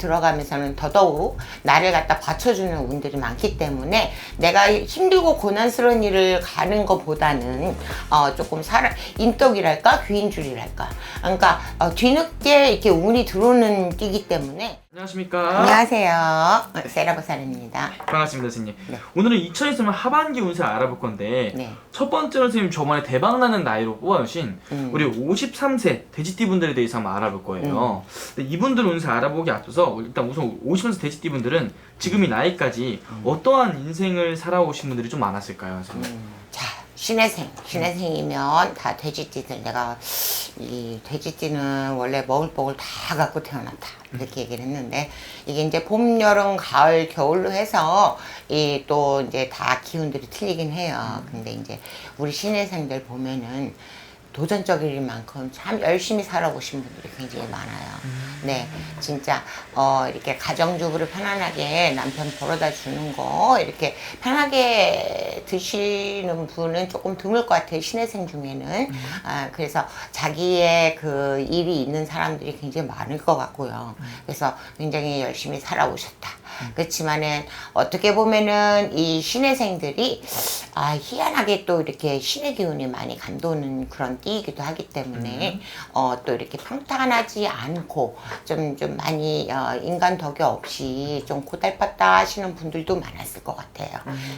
들어가면서는 더더욱 나를 갖다 받쳐주는 운들이 많기 때문에 내가 힘들고 고난스러운 일을 가는 것보다는 어, 조금 사람 인덕이랄까? 귀인줄이랄까? 그러니까 어, 뒤늦게 이렇게 운이 들어오는 띠기 때문에 안녕하십니까? 안녕하세요 세라보사입니다 반갑습니다, 선생님. 네. 오늘은 2023년 하반기 운세 알아볼 건데 네. 첫 번째로 선생님 저번에 대박나는 나이로 뽑아주신 음. 우리 53세 돼지띠 분들에 대해서 한번 알아볼 거예요. 음. 근데 이분들 운세 알아보기 앞서서 일단 우선 53세 돼지띠 분들은 지금 이 나이까지 음. 어떠한 인생을 살아오신 분들이 좀 많았을까요, 선생님? 자, 신혜생. 신혜생이면 다 돼지띠들. 내가 이 돼지띠는 원래 먹을 복을 다 갖고 태어났다. 이렇게 얘기를 했는데 이게 이제 봄, 여름, 가을, 겨울로 해서 이 또 이제 다 기운들이 틀리긴 해요. 근데 이제 우리 신혜생들 보면은 도전적일 만큼 참 열심히 살아오신 분들이 굉장히 많아요. 네, 진짜 어 이렇게 가정주부를 편안하게 남편 벌어다 주는 거 이렇게 편하게 드시는 분은 조금 드물 것 같아요. 신혜생 중에는. 아 그래서 자기의 그 일이 있는 사람들이 굉장히 많을 것 같고요. 그래서 굉장히 열심히 살아오셨다. 그렇지만은 어떻게 보면은 이 신혜생들이 아 희한하게 또 이렇게 신의 기운이 많이 감도는 그런 띠이기도 하기 때문에 어또 이렇게 평탄하지 않고 좀좀 많이 어, 인간 덕이 없이 좀 고달팠다 하시는 분들도 많았을 것 같아요.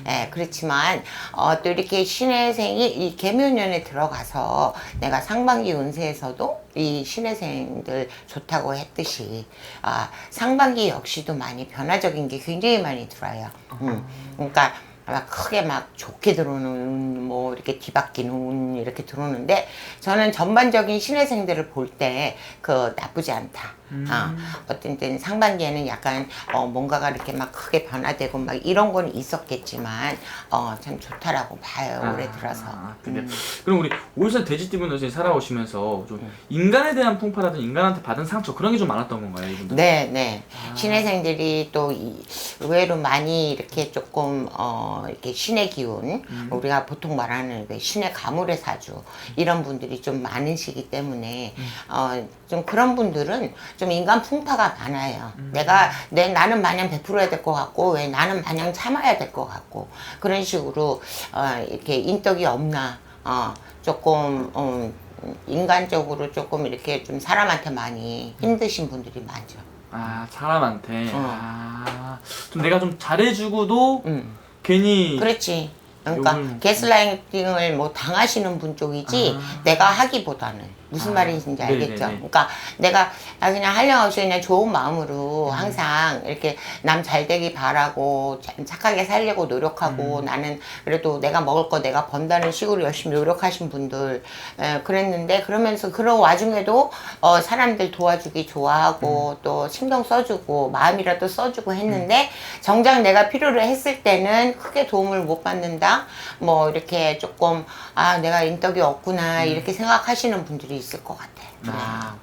예 그렇지만 어 또 이렇게 신혜생이 이 개묘년에 들어가서 내가 상반기 운세에서도 이 신혜생들 좋다고 했듯이 아 상반기 역시도 많이 변화적인 게 굉장히 많이 들어요. 음, 그러니까 막 크게 막 좋게 들어오는 운, 뭐 이렇게 뒤바뀌는 운 이렇게 들어오는데 저는 전반적인 신혜생들을 볼 때 그 나쁘지 않다. 아, 어떤 때는 상반기에는 약간 어, 뭔가가 이렇게 막 크게 변화되고 막 이런 건 있었겠지만 어, 참 좋다라고 봐요 올해 들어서. 아, 근데 그럼 우리 53세 돼지띠 분들 선생님 살아오시면서 좀 인간에 대한 풍파라든 인간한테 받은 상처 그런 게 좀 많았던 건가요, 이분들? 네, 네. 신혜생들이 또 이- 의외로 많이 이렇게 조금 어 이렇게 신의 기운, 우리가 보통 말하는 그 신의 가물의 사주 이런 분들이 좀 많으시기 때문에 어좀 그런 분들은 좀 인간 풍파가 많아요. 내가 내 나는 마냥 베풀어야 될 것 같고 왜 나는 마냥 참아야 될 것 같고 그런 식으로 어 이렇게 인덕이 없나 어 조금 어 인간적으로 조금 이렇게 좀 사람한테 많이 힘드신 분들이 많죠. 아 사람한테 어. 아, 좀 내가 좀 잘해주고도 음. 괜히 그렇지. 그러니까 욕을. 게슬라이팅을 뭐 당하시는 분 쪽이지 내가 하기보다는 무슨 아, 말인지 알겠죠. 네네네. 그러니까 내가 아, 그냥 한량없이 그냥 좋은 마음으로 항상 이렇게 남 잘 되기 바라고 참 착하게 살려고 노력하고 나는 그래도 내가 먹을 거 내가 번다는 식으로 열심히 노력하신 분들 에, 그랬는데 그러면서 그런 와중에도 어, 사람들 도와주기 좋아하고 또 신경 써주고 마음이라도 써주고 했는데 정작 내가 필요로 했을 때는 크게 도움을 못 받는다? 뭐 이렇게 조금 아 내가 인덕이 없구나 이렇게 생각하시는 분들이 있을 것 같아요. 아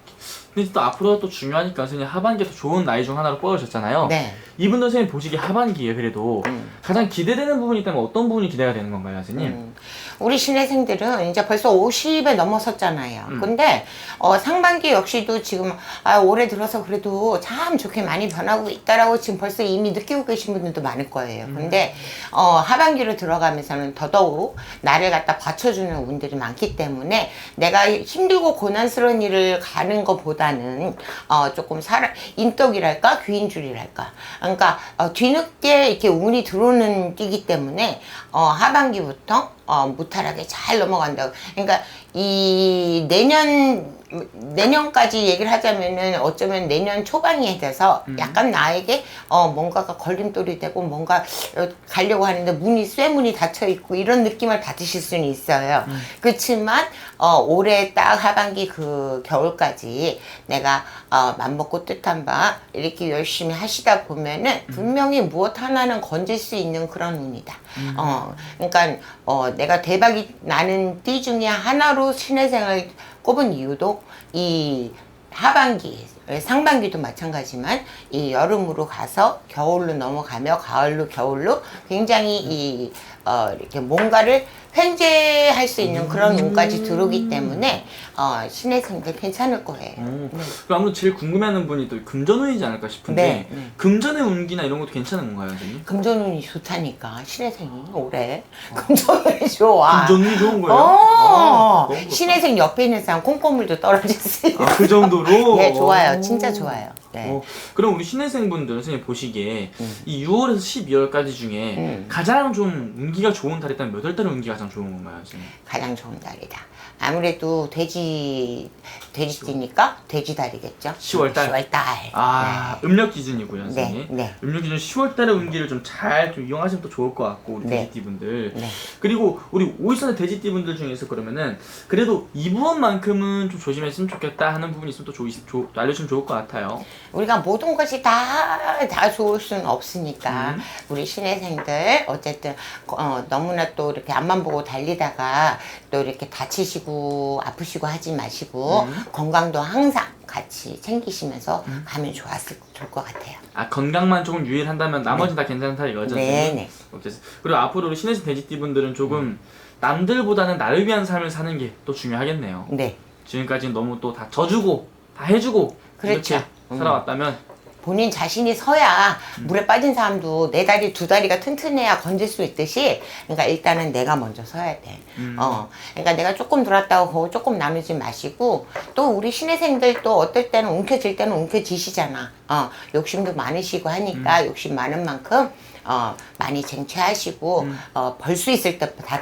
근데 또 앞으로 또 중요하니까 선생님 하반기에서 좋은 나이 중 하나로 뽑아주셨잖아요. 네. 이분도 선생님 보시기 하반기에 그래도 음. 가장 기대되는 부분이 있다면 어떤 부분이 기대가 되는 건가요, 선생님? 음. 우리 신혜생들은 이제 벌써 50에 넘어섰잖아요. 근데 어, 상반기 역시도 지금 아, 올해 들어서 그래도 참 좋게 많이 변하고 있다라고 지금 벌써 이미 느끼고 계신 분들도 많을 거예요. 근데 어, 하반기로 들어가면서는 더더욱 나를 갖다 받쳐주는 운들이 많기 때문에 내가 힘들고 고난스러운 일을 가는 것보다는 어, 조금 사람 인덕이랄까 귀인줄이랄까 그러니까 어, 뒤늦게 이렇게 운이 들어오는 띠기 때문에 어, 하반기부터 어, 무탈하게 잘 넘어간다고. 그러니까 이 내년 내년까지 얘기를 하자면은 어쩌면 내년 초반이 돼서 약간 나에게 어 뭔가가 걸림돌이 되고 뭔가 어, 가려고 하는데 문이 쇠문이 닫혀 있고 이런 느낌을 받으실 수는 있어요. 그렇지만 어 올해 딱 하반기 그 겨울까지 내가 어 맘먹고 뜻한 바 이렇게 열심히 하시다 보면은 분명히 무엇 하나는 건질 수 있는 그런 운이다. 어 그러니까 어 내가 대박이 나는 띠 중에 하나로 신의 생을 꼽은 이유도 이 하반기 상반기도 마찬가지만 이 여름으로 가서 겨울로 넘어가며 가을로 겨울로 굉장히 이 어, 이렇게 뭔가를 횡재할 수 있는 그런 운까지 들어오기 때문에 어, 신혜생들 괜찮을 거예요. 어, 그럼 아무래도 제일 궁금해하는 분이 또 금전운이지 않을까 싶은데 네, 네. 금전의 운기나 이런 것도 괜찮은 건가요, 선생님? 금전운이 좋다니까 신혜생이 올해 금전운이 좋아. 금전운이 좋은 거예요? 어, 아, 좋다. 신혜생 옆에 있는 사람 콩고물도 떨어질 수 있어. 아, 그 정도로? 네, 좋아요. 오. 진짜 좋아요. 네. 어, 그럼 우리 신혜생분들 선생님 보시기에 음. 이 6월에서 12월까지 중에 음. 가장 좀 운기가 좋은 달이 있다면 몇월 달에 운기가 가장 좋은 건가요, 선생님? 가장 좋은 달이다. 아무래도 돼지 돼지띠니까 돼지달이겠죠. 10월 달? 10월 달. 아, 음력 기준이고요, 네. 선생님. 네. 네. 음력 기준 10월 달의 운기를 좀 잘 좀 이용하시면 또 좋을 것 같고 우리 네. 돼지띠분들. 네. 그리고 우리 오일선의 돼지띠분들 중에서 그러면은 그래도 이 부분만큼은 좀 조심했으면 좋겠다 하는 부분이 있으면 또 조, 조, 알려주면 좋을 것 같아요. 우리가 모든 것이 다, 다 좋을 수는 없으니까, 음. 우리 신혜생들, 어쨌든, 어, 너무나 또 이렇게 앞만 보고 달리다가 또 이렇게 다치시고 아프시고 하지 마시고, 음. 건강도 항상 같이 챙기시면서 가면 좋았을, 좋을 것 같아요. 아 건강만 조금 유의한다면 나머지 다 괜찮다 이거죠. 네? 네. 오케이. 그리고 앞으로 우리 신혜진 돼지띠분들은 조금 남들보다는 나를 위한 삶을 사는 게 또 중요하겠네요. 네. 지금까지는 너무 또 다 져주고 다 해주고 그렇죠. 이렇게 음. 살아왔다면 본인 자신이 서야 음. 물에 빠진 사람도 내 다리 두 다리가 튼튼해야 건질 수 있듯이 그러니까 일단은 내가 먼저 서야 돼. 음. 어, 그러니까 내가 조금 들었다고 그거 조금 나누지 마시고 또 우리 신혜생들 또 어떨 때는 움켜질 때는 움켜지시잖아. 어, 욕심도 많으시고 음. 하니까 욕심 많은 만큼 어, 많이 쟁취하시고 음. 어, 벌 수 있을 때다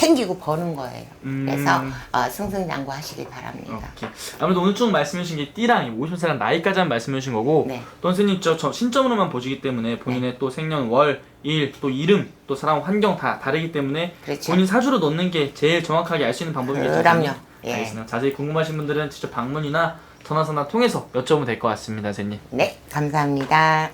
챙기고 버는 거예요. 음. 그래서 어, 승승장구하시길 바랍니다. 오케이. 아무래도 오늘 쭉 말씀해 주신 게 띠랑 50살 나이까지 한 말씀해 주신 거고 네. 또 선생님 저, 저 신점으로만 보시기 때문에 본인의 또 생년 월, 일, 또 이름, 또 살아온 환경 다 다르기 때문에 그렇죠. 본인 사주로 넣는 게 제일 정확하게 알 수 있는 방법이겠죠. 그럼요. 선생님? 예. 알겠습니다. 자세히 궁금하신 분들은 직접 방문이나 전화 전화 통해서 여쭤보면 될 것 같습니다, 선생님. 네, 감사합니다.